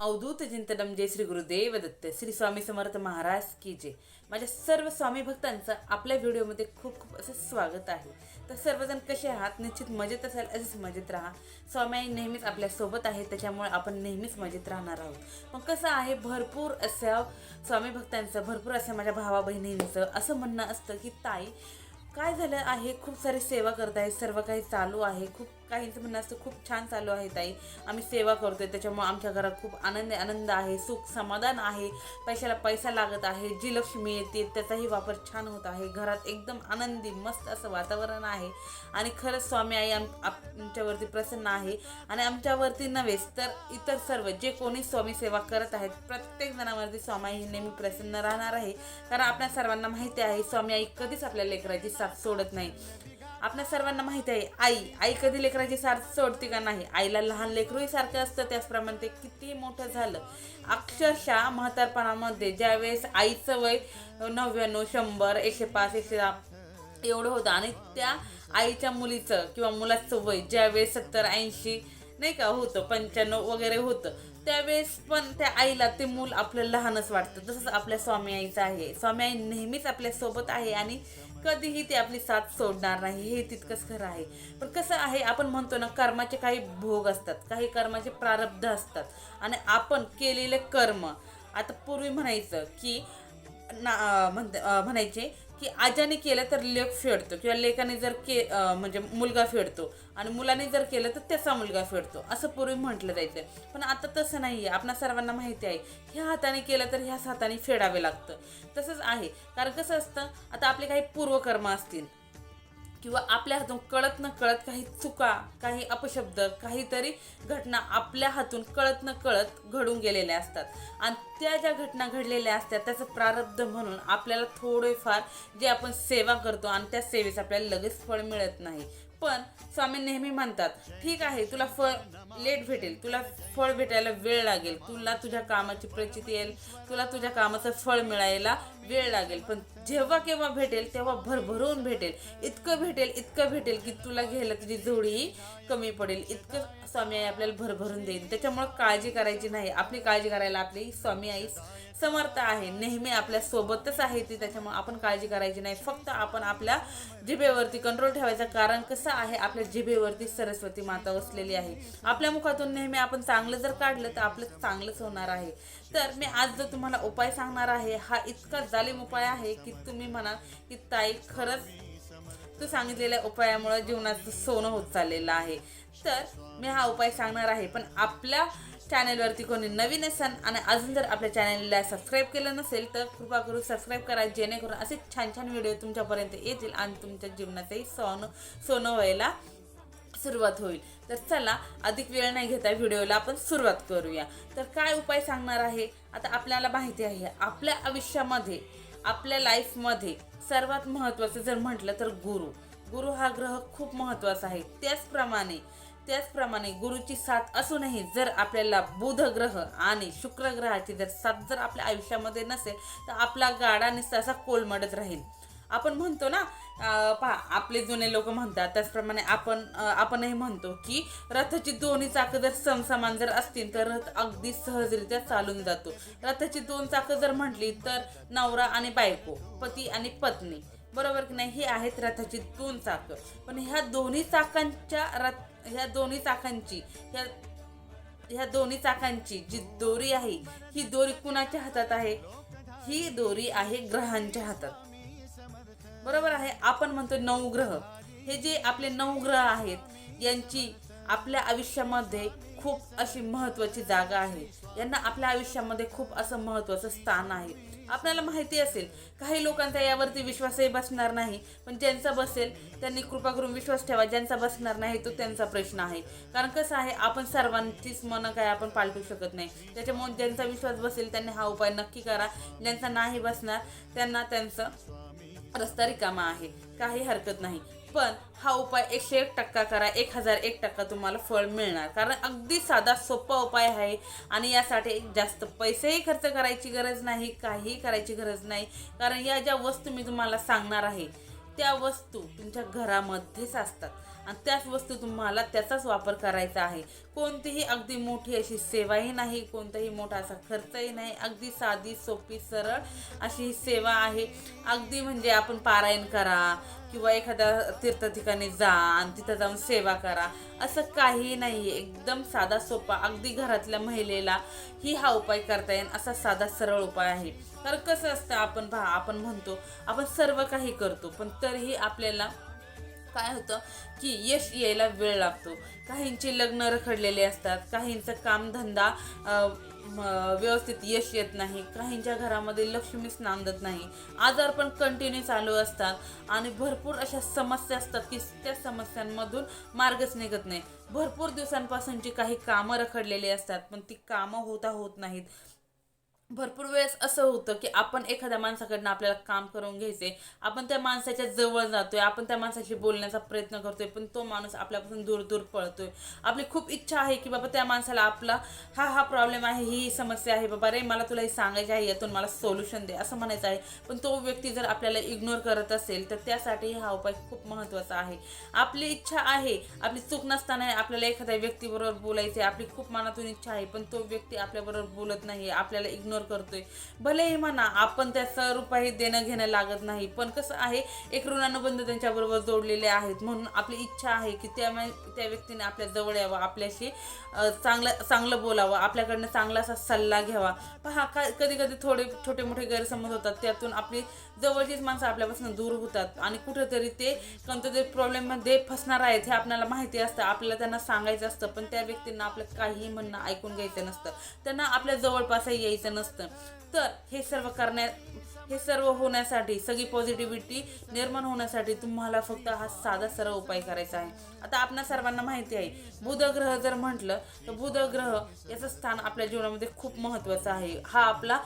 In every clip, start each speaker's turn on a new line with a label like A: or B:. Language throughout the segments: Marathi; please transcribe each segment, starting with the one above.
A: अवधूत चिंतनम जय श्री गुरुदेव दत्त श्री स्वामी समर्थ महाराज की जय. माझ्या सर्व स्वामी भक्तांचं आपल्या व्हिडिओमध्ये खूप खूप असं स्वागत आहे. तर सर्वजण कसे आहात? निश्चित मजेत असाल असेच मजेत राहा. स्वामी नेहमीच आपल्यासोबत आहे त्याच्यामुळे आपण नेहमीच मजेत राहणार आहोत. मग कसं आहे भरपूर अशा स्वामी भक्तांचं भरपूर असं माझ्या भावा बहिणींचं असं म्हणणं असतं की ताई काय झालं आहे? खूप सारी सेवा करत आहे सर्व काही चालू आहे खूप काहींचं म्हणणं असतं खूप छान चालू आहे ताई. आम्ही सेवा करतोय त्याच्यामुळे आमच्या घरात खूप आनंद आनंद आहे सुख समाधान आहे. पैशाला पैसा लागत आहे जी लक्ष्मी येते त्याचाही वापर छान होत आहे. घरात एकदम आनंदी मस्त असं वातावरण आहे. आणि खरंच स्वामी आई आम आमच्यावरती प्रसन्न आहे. आणि आमच्यावरती नव्हेच तर इतर सर्व जे कोणी स्वामी सेवा करत आहेत प्रत्येक जणांवरती स्वामी आई नेहमी प्रसन्न राहणार आहे. कारण आपल्या सर्वांना माहिती आहे स्वामी आई कधीच आपल्या लेकराची साथ सोडत नाही. आपल्या सर्वांना माहिती आहे आई आई कधी लेकराची साथ सोडते का नाही? आईला लहान लेकरूही सारखं असतं त्याचप्रमाणे ते किती मोठं झालं अक्षरशः म्हातारपणामध्ये ज्यावेळेस आईचं वय नव्याण्णव शंभर एकशे पाच एकशे दहा एवढं होतं आणि त्या आईच्या मुलीचं किंवा मुलाचं वय ज्यावेळेस सत्तर ऐंशी नाही का होतं पंच्याण्णव वगैरे होतं त्यावेळेस पण त्या आईला ते मूल आपलं लहानच वाटतं. तसंच आपल्या स्वामी आईचं आहे. स्वामी आई नेहमीच आपल्यासोबत आहे आणि कधीही ते आपली साथ सोडणार नाही हे तितकंच खरं आहे. पण कसं आहे आपण म्हणतो ना कर्माचे काही भोग असतात काही कर्माचे प्रारब्ध असतात. आणि आपण केलेले कर्म आता पूर्वी म्हणायचं की ना म्हणत म्हणायचे की आजाने केलं तर लेख फेडतो किंवा लेखाने जर के म्हणजे मुलगा फेडतो आणि मुलाने जर केलं तर त्याचा मुलगा फेडतो असं पूर्वी म्हटलं जायचं. पण आता तसं नाही आहे आपणा सर्वांना माहिती आहे ह्या हाताने केलं तर ह्याच हाताने फेडावे लागतं. तसंच आहे. कारण कसं असतं आता आपले काही पूर्वकर्म असतील किंवा आपल्या हातून कळत न कळत काही चुका काही अपशब्द काहीतरी घटना आपल्या हातून कळत न कळत घडून गेलेल्या असतात. आणि त्या ज्या घटना घडलेल्या असतात त्याचं प्रारब्ध म्हणून आपल्याला थोडेफार जे आपण सेवा करतो आणि त्या सेवेचं आपल्याला लगेच फळ मिळत नाही. पण स्वामी नेहमी म्हणतात ठीक आहे तुला फळ लेट भेटेल तुला फळ भेटायला वेळ लागेल तुला तुझ्या कामाची प्रचिती येईल तुला तुझ्या कामाचं फळ मिळायला वेळ लागेल. पण जेव्हा केव्हा भेटेल तेव्हा भरभरून भेटेल. इतकं भेटेल इतकं भेटेल की तुला घ्यायला तुझी जोडी कमी पडेल. इतकं स्वामी आई आपल्याला भरभरून देईल त्याच्यामुळं काळजी करायची नाही. आपली काळजी करायला आपली स्वामी आई समर्थ आहे. नेहमी आपल्या सोबतच आहे ती त्याच्यामुळे आपण काळजी करायची नाही. फक्त आपण आपल्या जिभेवरती कंट्रोल ठेवायचा. कारण कसं आहे आपल्या जिभेवरती सरस्वती माता बसलेली आहे. आपल्या मुखातून नेहमी आपण चांगलं जर काढलं तर आपलं चांगलंच होणार आहे. तर मी आज जो तुम्हाला उपाय सांगणार आहे हा इतका जालिम उपाय आहे की तुम्ही म्हणाल की ताई खरंच तू सांगितलेल्या उपायामुळे जीवनाचं सोनं होत चाललेलं आहे. तर मी हा उपाय सांगणार आहे पण आपल्या चॅनेलवरती कोणी नवीन असेल आणि अजून जर आपल्या चॅनेलला सबस्क्राईब केलं नसेल तर कृपा करून सबस्क्राईब करा जेणेकरून असे छान छान व्हिडिओ तुमच्यापर्यंत येतील आणि तुमच्या जीवनातही सोनं सोनं व्हायला सुरुवात होईल. तर चला अधिक वेळ नाही घेता व्हिडिओला आपण सुरुवात करूया. तर काय उपाय सांगणार आहे? आता आपल्याला माहिती आहे आपल्या आयुष्यामध्ये आपल्या लाईफमध्ये सर्वात महत्त्वाचं जर म्हटलं तर गुरु. गुरु हा ग्रह खूप महत्त्वाचा आहे. त्याचप्रमाणे त्याचप्रमाणे गुरुची साथ असूनही जर आपल्याला बुध ग्रह आणि शुक्र ग्रहाची जर साथ जर आपल्या आयुष्यामध्ये नसेल तर आपला गाडा नुसता असा कोलमडत राहील. आपण म्हणतो ना पहा आपले जुने लोक म्हणतात त्याचप्रमाणे आपण आपणही म्हणतो की रथाची दोन्ही चाकं जर समसमान जर असतील तर रथ अगदी सहजरित्या चालून जातो. रथाची दोन चाकं जर म्हटली तर नवरा आणि बायको पती आणि पत्नी. बरोबर की नाही? ही आहेत रथाची दोन चाकं. पण ह्या दोन्ही चाकांच्या रथ ह्या दोन्ही चाकांची ह्या ह्या दोन्ही चाकांची जी दोरी आहे ही दोरी कुणाच्या हातात आहे? ही दोरी आहे ग्रहांच्या हातात. बरोबर आहे? आपण म्हणतो नऊ ग्रह. हे जे आपले नऊ ग्रह आहेत यांची आपल्या आयुष्यामध्ये खूप अशी महत्त्वाची जागा आहे. यांना आपल्या आयुष्यामध्ये खूप असं महत्त्वाचं स्थान आहे. आपल्याला माहिती असेल काही लोकांचा यावरती विश्वासही बसणार नाही पण ज्यांचा बसेल त्यांनी कृपा करून विश्वास ठेवा ज्यांचा बसणार नाही तो त्यांचा प्रश्न आहे. कारण कसं आहे आपण सर्वांचीच मनं काय आपण पालटू शकत नाही. त्याच्यामुळे ज्यांचा विश्वास बसेल त्यांनी हा उपाय नक्की करा. ज्यांचा नाही बसणार त्यांना त्यांचं रस्ता रिकामा आहे काही हरकत नाही. पण हा उपाय एकशे एक टक्का करा एक हजार एक टक्का तुम्हाला फळ मिळणार. कारण अगदी साधा सोपा उपाय आहे आणि यासाठी जास्त पैसेही खर्च करायची गरज नाही काहीही करायची गरज नाही. कारण या ज्या वस्तू मी तुम्हाला सांगणार आहे त्या वस्तू तुमच्या घरामध्येच असतात. आणि त्याच वस्तू तुम्हाला त्याचाच वापर करायचा आहे. कोणतीही अगदी मोठी अशी सेवाही नाही कोणताही मोठा असा खर्चही नाही. अगदी साधी सोपी सरळ अशी ही सेवा आहे. अगदी म्हणजे आपण पारायण करा किंवा एखाद्या तीर्थ ठिकाणी जा आणि तिथं जाऊन सेवा करा. असं काही नाही एकदम साधा सोपा अगदी घरातल्या महिलेला ही हा उपाय करता येईल. असा साधा सरळ उपाय आहे. कारण कसं असतं आपण पहा आपण म्हणतो आपण सर्व काही करतो पण तरीही आपल्याला काय होतं की यश यायला वेळ लागतो. काहींची लग्न रखडलेले असतात काहींचा कामधंदा व्यवस्थित यश येत नाही काहींच्या घरामध्ये लक्ष्मीच नांदत नाही. आजार पण कंटिन्यू चालू असतात आणि भरपूर अशा समस्या असतात की त्या समस्यांमधून मार्गच निघत नाही. भरपूर दिवसांपासूनची काही कामं रखडलेली असतात पण ती कामं होता होत नाहीत. भरपूर वेळेस असं होतं की आपण एखाद्या माणसाकडनं आपल्याला काम करून घ्यायचे आपण त्या माणसाच्या जवळ जातोय आपण त्या माणसाशी बोलण्याचा प्रयत्न करतोय पण तो माणूस आपल्यापासून दूर दूर पळतोय. आपली खूप इच्छा आहे की बाबा त्या माणसाला आपला हा हा प्रॉब्लेम आहे ही ही समस्या आहे बाबा रे मला तुला हे सांगायचे आहे यातून मला सोल्युशन दे असं म्हणायचं आहे. पण तो व्यक्ती जर आपल्याला इग्नोर करत असेल तर त्यासाठी हा उपाय खूप महत्त्वाचा आहे. आपली इच्छा आहे आपली चूक नसताना आपल्याला एखाद्या व्यक्तीबरोबर बोलायचे आपली खूप मनातून इच्छा आहे पण तो व्यक्ती आपल्याबरोबर बोलत नाही आपल्याला इग्नोर करतोय. भलेही म्हणा आपण त्याचं रुपये देणं घेणं लागत नाही पण कसं आहे एक ऋणानुबंध त्यांच्याबरोबर जोडलेले आहेत. म्हणून आपली इच्छा आहे की त्या त्या व्यक्तीने आपल्या जवळ यावं आपल्याशी चांगलं चांगलं बोलावं आपल्याकडनं चांगला असा सल्ला घ्यावा. पहा का कधी कधी थोडे छोटे मोठे गैरसमज होतात त्यातून आपली जवळचीच माणसं आपल्यापासून दूर होतात आणि कुठेतरी ते कोणत्या तरी प्रॉब्लेममध्ये फसणार आहेत हे आपल्याला माहिती असतं आपल्याला त्यांना सांगायचं असतं पण त्या व्यक्तींना आपलं काहीही म्हणणं ऐकून घ्यायचं नसतं. त्यांना आपल्या जवळपासही यायचं नसतं. तर हे सर्व करण्या हे सर्व होण्यासाठी सगळी पॉझिटिव्हिटी निर्माण होण्यासाठी तुम्हाला फक्त हा साधा सरळ उपाय करायचा आहे. आता आपल्या सर्वांना माहिती आहे बुधग्रह जर म्हटलं तर बुध ग्रह याचं स्थान आपल्या जीवनामध्ये खूप महत्त्वाचं आहे. हा आपला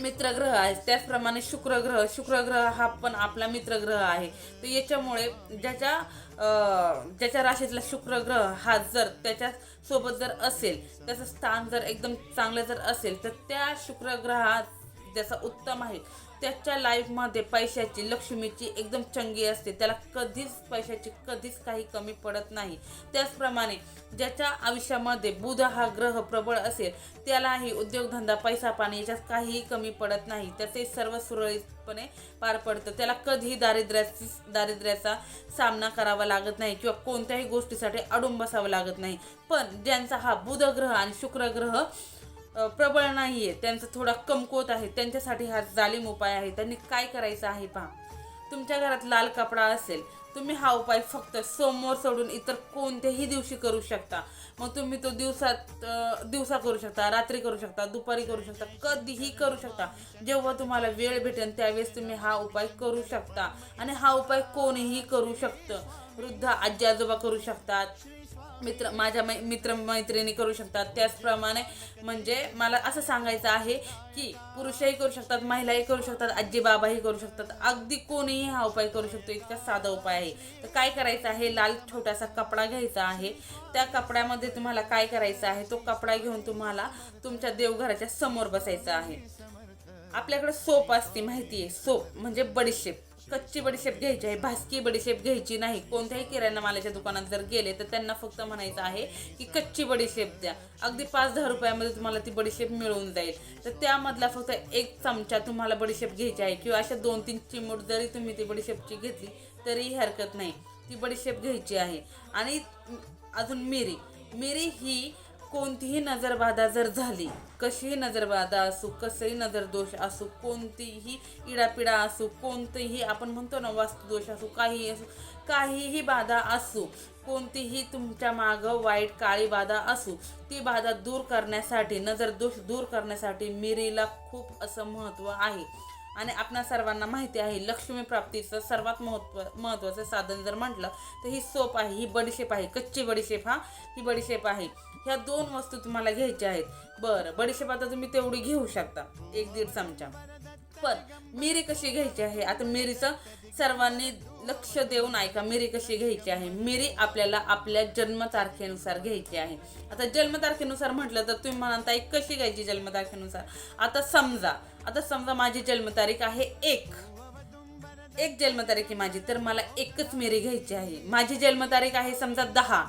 A: मित्र ग्रह आहे. त्याचप्रमाणे शुक्र ग्रह शुक्र ग्रह हा पण आपला मित्र ग्रह आहे. तर याच्यामुळे ज्याच्या ज्याच्या राशीतला शुक्र ग्रह हा जर त्याच्या सोबत जर असेल त्याचं स्थान जर एकदम चांगलं जर असेल तर त्या शुक्र ग्रहात ज्याचा उत्तम आहे त्याच्या लाईफमध्ये पैशाची लक्ष्मीची एकदम चंगी असते. त्याला कधीच पैशाची कधीच काही कमी पडत नाही. त्याचप्रमाणे ज्याच्या आयुष्यामध्ये बुध हा ग्रह प्रबळ असेल त्यालाही उद्योगधंदा पैसा पाणी याच्यात काहीही कमी पडत नाही. त्याचे सर्व सुरळीतपणे पार पडतं. त्याला कधीही दारिद्र्याची दारिद्र्याचा सामना करावा लागत नाही किंवा कोणत्याही गोष्टीसाठी अडून बसावं लागत नाही. पण ज्यांचा हा बुध ग्रह आणि शुक्र ग्रह प्रबळ नाही आहे त्यांचा थोडा कमकुवत आहे. त्यांच्यासाठी हा जालिम उपाय आहे. त्यांनी काय करायचं आहे पहा. तुमच्या घरात लाल कपडा असेल तुम्ही हा उपाय फक्त सोमवार सोडून इतर कोणत्याही दिवशी करू शकता. मग तुम्ही तो दिवसात दिवसा करू शकता रात्री करू शकता दुपारी करू शकता कधीही करू शकता. जेव्हा तुम्हाला वेळ भेटेल त्यावेळेस तुम्ही हा उपाय करू शकता. आणि हा उपाय कोणीही करू शकतं. वृद्ध आजी आजोबा करू शकतात. मित्र माझ्या मै मित्र मैत्रिणी करू शकतात. त्याचप्रमाणे म्हणजे मला असं सांगायचं आहे की पुरुषही करू शकतात महिलाही करू शकतात आजी बाबाही करू शकतात. अगदी कोणीही हा उपाय करू शकतो इतका साधा उपाय आहे. तर काय करायचं आहे? लाल छोटासा कपडा घ्यायचा आहे. त्या कपड्यामध्ये तुम्हाला काय करायचं आहे? तो कपडा घेऊन तुम्हाला तुमच्या देवघराच्या समोर बसायचं आहे. आपल्याकडे सोप असते माहिती आहे सोप म्हणजे बडीशेप. कच्ची बडीशेप घ्यायची आहे भासकी बडीशेप घ्यायची नाही. कोणत्याही किराणा मालाच्या दुकानात जर गेले तर त्यांना फक्त म्हणायचं आहे की कच्ची बडीशेप द्या. अगदी पाच दहा रुपयामध्ये तुम्हाला ती बडीशेप मिळून जाईल. तर त्यामधला फक्त एक चमचा तुम्हाला बडीशेप घ्यायची आहे किंवा अशा दोन तीन चिमूट जरी तुम्ही ती बडीशेपची घेतली तरीही हरकत नाही. ती बडीशेप घ्यायची आहे. आणि अजून मिरी. मिरी ही कोणतीही नजरबाधा जर झाली कशीही नजरबाधा असू कसंही नजरदोष असू कोणतीही इडापिडा असू कोणतीही आपण म्हणतो ना वास्तुदोष असू काहीही असो काहीही बाधा असू कोणतीही तुमच्या मागं वाईट काळी बाधा असू ती बाधा दूर करण्यासाठी नजरदोष दूर करण्यासाठी मिरीला खूप असं महत्त्व आहे. आणि आपणा सर्वांना माहिती आहे लक्ष्मी प्राप्तीचं सर्वात महत्त्व महत्त्वाचं साधन जर म्हटलं तर ही सोप आहे ही बडीशेप आहे कच्ची बडीशेप हा ही बडीशेप आहे. ह्या दोन वस्तू तुम्हाला घ्यायच्या आहेत. बरं बडीशेप आता तुम्ही तेवढी घेऊ शकता. एक दीड चमचा. पण मिरी कशी घ्यायची आहे? आता मिरीचं सर्वांनी लक्ष देऊन ऐका मिरी कशी घ्यायची आहे? मिरी आपल्याला आपल्या जन्मतारखेनुसार घ्यायची आहे. आता जन्मतारखेनुसार म्हटलं तर तुम्ही म्हणता एक कशी घ्यायची जन्मतारखेनुसार? आता समजा आता समजा माझी जन्मतारीख आहे एक. एक जन्मतारीख आहे माझी तर मला एकच मिरी घ्यायची आहे. माझी जन्मतारीख आहे समजा दहा.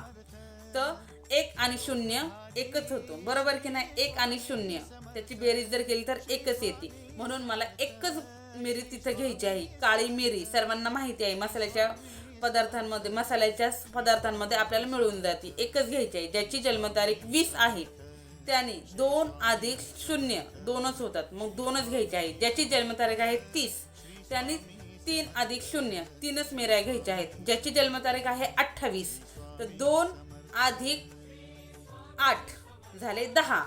A: तर एक आणि शून्य एकच होतो. बरोबर की नाही? एक आणि शून्य. त्याची बेरीज जर केली तर एकच येते. म्हणून मला एकच मिरी तिथं घ्यायची आहे. काळी मिरी. सर्वांना माहिती आहे. मसाल्याच्या पदार्थांमध्ये मसाल्याच्या पदार्थांमध्ये आपल्याला मिळून जाते. एकच घ्यायची आहे. ज्याची जन्मतारीख वीस आहे त्याने दोन अधिक शून्य दोनच होतात. मग दोनच घ्यायचे आहे. ज्याची जन्मतारीख आहे तीस त्याने तीन अधिक शून्य तीनच मेऱ्या घ्यायच्या आहेत. ज्याची जन्मतारीख आहे अठ्ठावीस तर दोन अधिक आठ झाले दहा.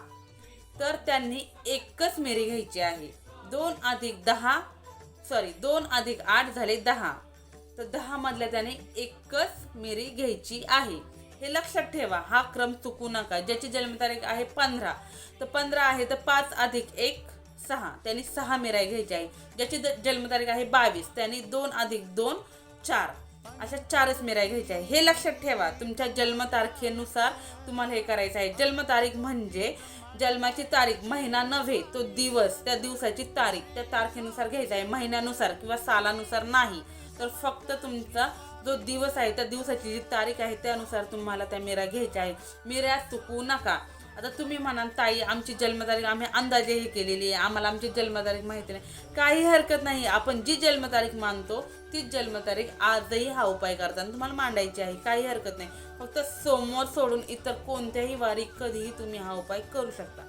A: तर त्यांनी एकच मेरी घ्यायची आहे. दोन अधिक दहा सॉरी दोन अधिक आठ झाले दहा. तर दहा मधल्या त्याने एकच मेरी घ्यायची आहे. हे लक्षात ठेवा हा क्रम चुकू नका. ज्याची जन्मतारीख आहे पंधरा. तर पंधरा आहे तर पाच अधिक एक सहा. त्यांनी सहा मेराई घ्यायची आहे. ज्याची द- जन्मतारीख आहे बावीस. त्यांनी दोन अधिक दोन चार. अशा चारच मेऱ्या घ्यायच्या आहे हे लक्षात ठेवा तुमच्या जन्मतारखेनुसार तुम्हाला हे करायचं आहे. जन्मतारीख म्हणजे जन्माची तारीख महिना नव्हे तो दिवस त्या दिवसाची तारीख त्या तारखेनुसार घ्यायचा आहे. महिन्यानुसार किंवा सालानुसार नाही. तर फक्त तुमचा जो दिवस आहे त्या दिवसाची जी तारीख आहे त्यानुसार तुम्हाला त्या मिऱ्या घ्यायच्या आहे मिऱ्या चुकवू नका. आता तुम्ही म्हणाल ताई आमची जन्मतारीख आम्ही अंदाजे हे केलेली आहे. आम्हाला आमची जन्मतारीख माहिती नाही. काही हरकत नाही. आपण जी जन्मतारीख मानतो तीच जन्मतारीख आजही हा उपाय करताना तुम्हाला मांडायची आहे. काही हरकत नाही. फक्त सोमवार सोडून इतर कोणत्याही वारी कधीही तुम्ही हा उपाय करू शकता.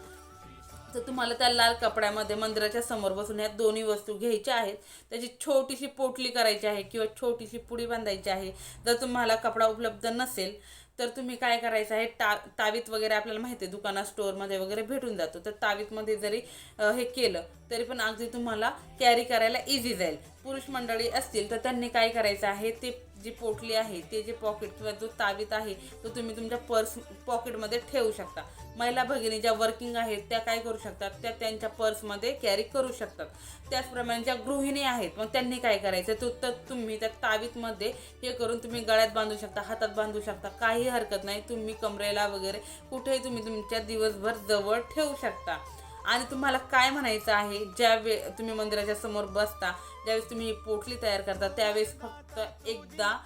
A: तर तुम्हाला त्या लाल कपड्यामध्ये मंदिराच्या समोर बसून ह्या दोन्ही वस्तू घ्यायच्या आहेत. त्याची छोटीशी पोटली करायची आहे किंवा छोटीशी पुडी बांधायची आहे. जर तुम्हाला कपडा उपलब्ध नसेल तर तुम्ही काय करायचं आहे? ता तावीत वगैरे आपल्याला माहिती आहे दुकानात स्टोअरमध्ये वगैरे भेटून जातो. तर तावीतमध्ये जरी हे केलं तरी पण अगदी तुम्हाला कॅरी करायला इझी जाईल. पुरुष मंडळी असतील तर त्यांनी काय करायचं आहे? ते जी पोटली आहे ते जे पॉकेट किंवा जो तावीत आहे तो तुम्ही तुमच्या पर्स पॉकेटमध्ये ठेवू शकता. महिला भगिनी ज्या वर्किंग आहेत त्या काय करू शकतात? त्या त्यांच्या पर्समध्ये कॅरी करू शकतात. त्याचप्रमाणे ज्या गृहिणी आहेत मग त्यांनी काय करायचं? तो तर तुम्ही त्या तावीतमध्ये हे करून तुम्ही गळ्यात बांधू शकता हातात बांधू शकता. काही हरकत नाही तुम्ही कमरेला वगैरे कुठेही तुम्ही तुमच्या दिवसभर जवळ ठेवू शकता. आणि तुम्हाला काय म्हणायचं आहे? ज्या वे तुम्ही मंदिराच्या समोर बसता ज्यावेळेस तुम्ही ही पोटली तयार करता त्यावेळेस फक्त एकदा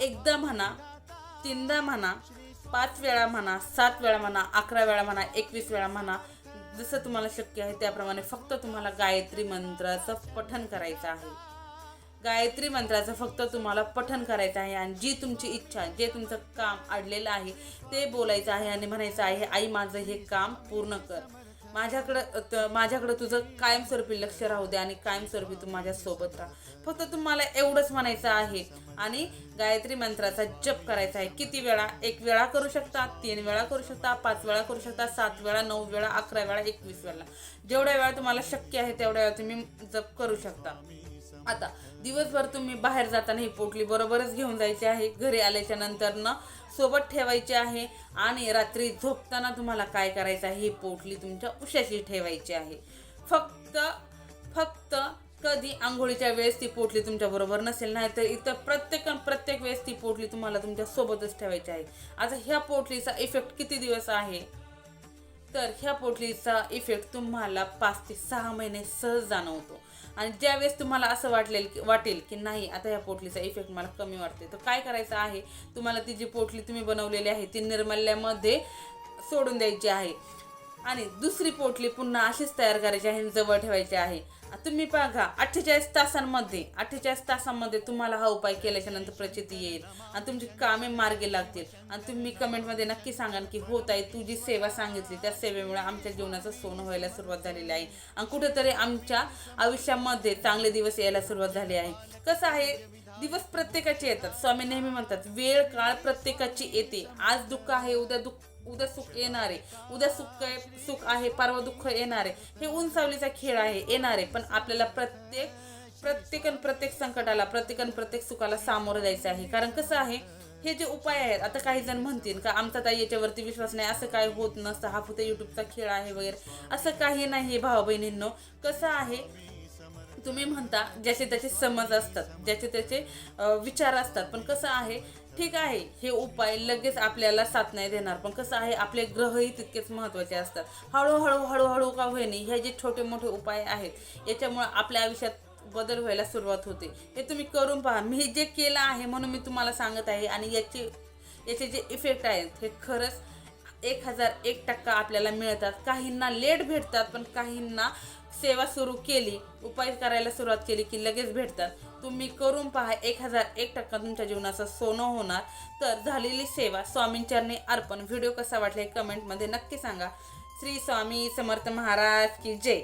A: एकदा म्हणा तीनदा म्हणा पाच वेळा म्हणा सात वेळा म्हणा अकरा वेळा म्हणा एकवीस वेळा म्हणा जसं तुम्हाला शक्य आहे त्याप्रमाणे फक्त तुम्हाला गायत्री मंत्राचं पठन करायचं आहे. गायत्री मंत्राचं फक्त तुम्हाला पठन करायचं आहे आणि जी तुमची इच्छा जे तुमचं काम अडलेलं आहे ते बोलायचं आहे आणि म्हणायचं आहे आई माझं हे काम पूर्ण कर. माझ्याकडं माझ्याकडं तुझं कायमस्वरूपी लक्ष राहू दे आणि कायमस्वरूपी तू माझ्यासोबत राहा. फक्त तुम्हाला एवढंच म्हणायचं आहे. आणि गायत्री मंत्राचा जप करायचा आहे. किती वेळा? एक वेळा करू शकता तीन वेळा करू शकता पाच वेळा करू शकता सात वेळा नऊ वेळा अकरा वेळा एकवीस वेळा. जेवढ्या वेळा तुम्हाला शक्य आहे तेवढ्या वेळा तुम्ही जप करू शकता. आता दिवसभर तुम्ही बाहेर जाताना ही पोटली बरोबरच घेऊन जायची आहे. घरी आल्याच्यानंतर न सोबत ठेवायची आहे. आणि रात्री झोपताना तुम्हाला काय करायचं आहे? ही पोटली तुमच्या उशाशी ठेवायची आहे. फक्त फक्त कधी आंघोळीच्या वेळेस ती पोटली तुमच्याबरोबर नसेल नाही तर इतर प्रत्येक प्रत्येक वेळेस ती पोटली तुम्हाला तुमच्या सोबतच ठेवायची आहे. आता ह्या पोटलीचा इफेक्ट किती दिवस आहे? तर ह्या पोटलीचा इफेक्ट तुम्हाला पाच ते सहा महिने सहज जाणवतो. आणि ज्यावेळेस तुम्हाला असं वाटलेल की वाटेल की नाही आता ह्या पोटलीचा इफेक्ट मला कमी वाटते तर काय करायचं आहे? तुम्हाला ती जी पोटली तुम्ही बनवलेली आहे ती निर्मल्यामध्ये सोडून द्यायची आहे. आणि दुसरी पोटली पुन्हा अशीच तयार करायची आहे आणि जवळ ठेवायची आहे. तुम्ही बघा अठ्ठेचाळीस तासांमध्ये अठ्ठेचाळीस तासांमध्ये तुम्हाला हा उपाय केल्याच्यानंतर प्रचिती येईल. आणि तुमची कामे मार्गे लागतील. आणि तुम्ही कमेंटमध्ये नक्की सांगाल की होत आहे तू जी सेवा सांगितली त्या सेवेमुळे आमच्या जीवनाचं सोनं व्हायला सुरुवात झालेली आहे. आणि कुठेतरी आमच्या आयुष्यामध्ये चांगले दिवस यायला सुरुवात झाली आहे. कसं आहे दिवस प्रत्येकाचे येतात. स्वामी नेहमी म्हणतात वेळ काळ प्रत्येकाची येते. आज दुःख आहे उद्या दुःख उद्या सुख येणार आहे उद्या सुख सुख आहे परवा दुःख येणार आहे हे उंचावलीचा खेळ आहे येणार. आहे पण आपल्याला प्रत्येक प्रत्येकन प्रत्येक संकटाला प्रत्येकन प्रत्येक सुखाला सामोरं जायचं आहे. कारण कसं आहे हे जे उपाय आहेत आता काही जण म्हणतील का आमचा ताई याच्यावरती विश्वास नाही असं काय होत नसतं हा फक्त युट्यूबचा खेळ आहे वगैरे. असं काही नाही भाऊ बहिणींनो कसं आहे तुम्ही म्हणता ज्याचे त्याचे समज असतात ज्याचे त्याचे विचार असतात. पण कसं आहे ठीक आहे हे उपाय लगेच आपल्याला साथ नाही देणार. पण कसं आहे आपले ग्रहही तितकेच महत्त्वाचे असतात. हळूहळू हळूहळू का होईने हे जे छोटे मोठे उपाय आहेत याच्यामुळे आपल्या आयुष्यात बदल व्हायला सुरुवात होते. हे तुम्ही करून पहा. मी जे केलं आहे म्हणून मी तुम्हाला सांगत आहे आणि याचे याचे जे इफेक्ट आहेत हे खरंच एक हजार एक टक्का आपल्याला मिळतात. काहींना लेट भेटतात पण काहींना सेवा सुरू केली उपाय करायला सुरुवात केली की लगेच भेटतात. तुम्ही करून पहा एक हजार एक टक्का तुमच्या जीवनाचं सोनं होणार. तर झालेली सेवा स्वामींचरणी अर्पण. व्हिडिओ कसा वाटला हे कमेंटमध्ये नक्की सांगा. श्री स्वामी समर्थ महाराज की जय.